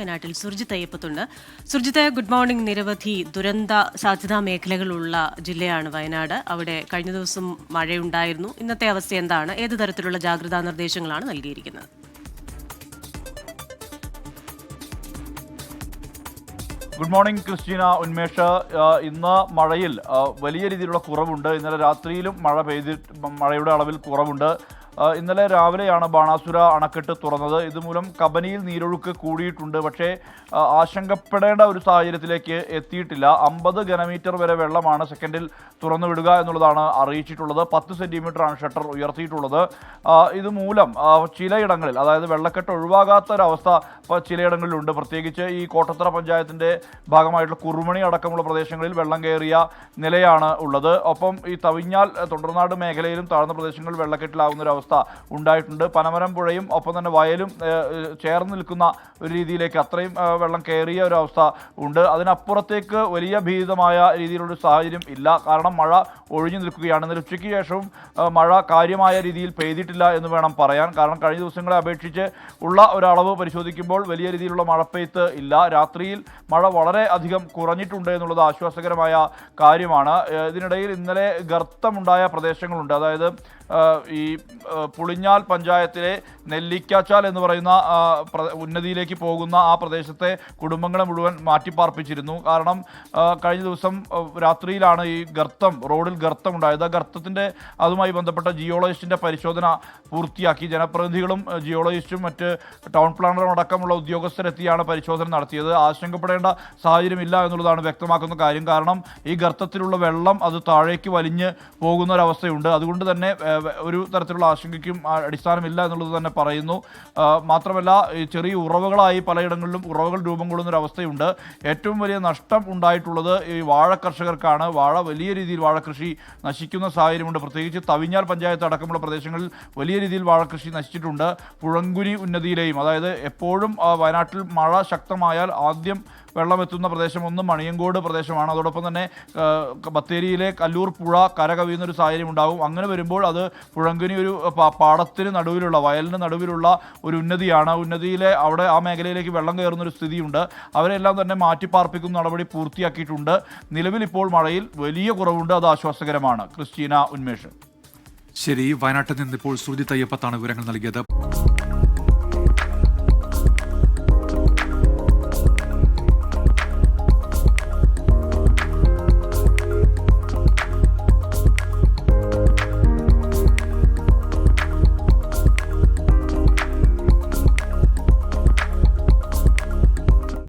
വയനാട്ടിൽ സുർജിത്ത് അയ്യപ്പത്തുണ്ട്. Surjith good morning നിരവധി ദുരന്ത സാധ്യതാ മേഖലകളുള്ള ജില്ലയാണ് വയനാട്. അവിടെ കഴിഞ്ഞ ദിവസം മഴയുണ്ടായിരുന്നു. ഇന്നത്തെ അവസ്ഥ എന്താണ്? ഏത് തരത്തിലുള്ള ജാഗ്രതാ നിർദ്ദേശങ്ങളാണ് നൽകിയിരിക്കുന്നത്? Good morning Christina. ഉന്മേഷ ഇന്ന് മഴയിൽ വലിയ രീതിയിലുള്ള കുറവുണ്ട്. ഇന്നലെ രാത്രിയിലും മഴ പെയ്തി മഴയുടെ അളവിൽ കുറവുണ്ട്. ഇന്നലെ രാവിലെയാണ് ബാണാസുര അണക്കെട്ട് തുറന്നത്. ഇതുമൂലം കബനിയിൽ നീരൊഴുക്ക് കൂടിയിട്ടുണ്ട്. പക്ഷേ ആശങ്കപ്പെടേണ്ട ഒരു സാഹചര്യത്തിലേക്ക് എത്തിയിട്ടില്ല. അമ്പത് ഘനമീറ്റർ വരെ വെള്ളമാണ് സെക്കൻഡിൽ തുറന്നു വിടുക എന്നുള്ളതാണ് അറിയിച്ചിട്ടുള്ളത്. പത്ത് സെന്റിമീറ്ററാണ് ഷട്ടർ ഉയർത്തിയിട്ടുള്ളത്. ഇതുമൂലം ചിലയിടങ്ങളിൽ അതായത് വെള്ളക്കെട്ട് ഒഴിവാകാത്ത ഒരവസ്ഥ ചിലയിടങ്ങളിലുണ്ട്. പ്രത്യേകിച്ച് ഈ കോട്ടത്തറ പഞ്ചായത്തിന്റെ ഭാഗമായിട്ടുള്ള കുറുമണി അടക്കമുള്ള പ്രദേശങ്ങളിൽ വെള്ളം കയറിയ നിലയാണ് ഉള്ളത്. ഒപ്പം ഈ തവിഞ്ഞാൽ തൊണ്ടർനാട് മേഖലയിലും താഴ്ന്ന പ്രദേശങ്ങളിൽ വെള്ളക്കെട്ടിലാകുന്ന ഒരു അവസ്ഥ ഉണ്ടായിട്ടുണ്ട്. പനമരം പുഴയും ഒപ്പം തന്നെ വയലും ചേർന്ന് നിൽക്കുന്ന ഒരു രീതിയിലേക്ക് അത്രയും വെള്ളം കയറിയ ഒരു അവസ്ഥ ഉണ്ട്. അതിനപ്പുറത്തേക്ക് വലിയ ഭീതമായ രീതിയിലുള്ള സാഹചര്യം ഇല്ല. കാരണം മഴ ഒഴിഞ്ഞു നിൽക്കുകയാണ്. ഇന്നലെ ഉച്ചയ്ക്ക് ശേഷവും മഴ കാര്യമായ രീതിയിൽ പെയ്തിട്ടില്ല എന്ന് വേണം പറയാൻ. കാരണം കഴിഞ്ഞ ദിവസങ്ങളെ അപേക്ഷിച്ച് ഉള്ള ഒരളവ് പരിശോധിക്കുമ്പോൾ വലിയ രീതിയിലുള്ള മഴപ്പെയ്ത്ത് ഇല്ല. രാത്രിയിൽ മഴ വളരെ അധികം കുറഞ്ഞിട്ടുണ്ട് എന്നുള്ളത് ആശ്വാസകരമായ കാര്യമാണ്. ഇതിനിടയിൽ ഇന്നലെ ഗർത്തമുണ്ടായ പ്രദേശങ്ങളുണ്ട്. അതായത് ഈ പുളിഞ്ഞാൽ പഞ്ചായത്തിലെ നെല്ലിക്കാച്ചാൽ എന്ന് പറയുന്ന ഉന്നതിയിലേക്ക് പോകുന്ന ആ പ്രദേശത്തെ കുടുംബങ്ങളെ മുഴുവൻ മാറ്റിപ്പാർപ്പിച്ചിരുന്നു. കാരണം കഴിഞ്ഞ ദിവസം രാത്രിയിലാണ് ഈ ഗർത്തം റോഡിൽ ഗർത്തം ഉണ്ടായത് ആ ഗർത്തത്തിന്റെ അതുമായി ബന്ധപ്പെട്ട ജിയോളജിസ്റ്റിന്റെ പരിശോധന പൂർത്തിയാക്കി. ജനപ്രതിനിധികളും ജിയോളജിസ്റ്റും മറ്റ് ടൗൺ പ്ലാനറും അടക്കമുള്ള ഉദ്യോഗസ്ഥരെത്തിയാണ് പരിശോധന നടത്തിയത്. ആശങ്കപ്പെടേണ്ട സാഹചര്യമില്ല എന്നുള്ളതാണ് വ്യക്തമാക്കുന്ന കാര്യം. കാരണം ഈ ഗർത്തത്തിലുള്ള വെള്ളം അത് താഴേക്ക് വലിഞ്ഞ് പോകുന്ന ഒരവസ്ഥയുണ്ട്. അതുകൊണ്ട് തന്നെ ഒരു തരത്തിലുള്ള ആശങ്കയ്ക്കും അടിസ്ഥാനമില്ല എന്നുള്ളത് തന്നെ പറയുന്നു. മാത്രമല്ല ചെറിയ ഉറവകളായി പലയിടങ്ങളിലും ഉറവകൾ രൂപം കൊള്ളുന്ന അവസ്ഥയുണ്ട്. ഏറ്റവും വലിയ നഷ്ടം ഉണ്ടായിട്ടുള്ളത് ഈ വാഴ കർഷകർക്കാണ്. വാഴ വലിയ രീതിയിൽ വാഴ കൃഷി നശിക്കുന്ന സാഹചര്യമുണ്ട്. പ്രത്യേകിച്ച് തവിഞ്ഞാൽ പഞ്ചായത്ത് അടക്കമുള്ള പ്രദേശങ്ങളിൽ വലിയ രീതിയിൽ വാഴ കൃഷി നശിച്ചിട്ടുണ്ട്. പുഴങ്കുരി ഉന്നതിയിലെയും അതായത് എപ്പോഴും വയനാട്ടിൽ മഴ ശക്തമായാൽ ആദ്യം വെള്ളമെത്തുന്ന പ്രദേശം ഒന്ന് മണിയങ്കോട് പ്രദേശമാണ്. അതോടൊപ്പം തന്നെ ബത്തേരിയിലെ കല്ലൂർ പുഴ കരകവിയുന്നൊരു സാഹചര്യം ഉണ്ടാകും. അങ്ങനെ വരുമ്പോൾ അത് പുഴങ്കുനി ഒരു പാടത്തിന് നടുവിലുള്ള വയലിന് നടുവിലുള്ള ഒരു ഉന്നതിയാണ്. ഉന്നതിയിലെ അവിടെ ആ മേഖലയിലേക്ക് വെള്ളം കയറുന്ന ഒരു സ്ഥിതിയുണ്ട്. അവരെല്ലാം തന്നെ മാറ്റിപ്പാർപ്പിക്കുന്ന നടപടി പൂർത്തിയാക്കിയിട്ടുണ്ട്. നിലവിൽ ഇപ്പോൾ മഴയിൽ വലിയ കുറവുണ്ട്. അത് ആശ്വാസകരമാണ്. ക്രിസ്റ്റീന ഉന്മേഷ്. ശരി വയനാട്ടിൽ നിന്ന് ഇപ്പോൾ സുജിത് അയ്യപ്പത്താണ് വിവരങ്ങൾ നൽകിയത്.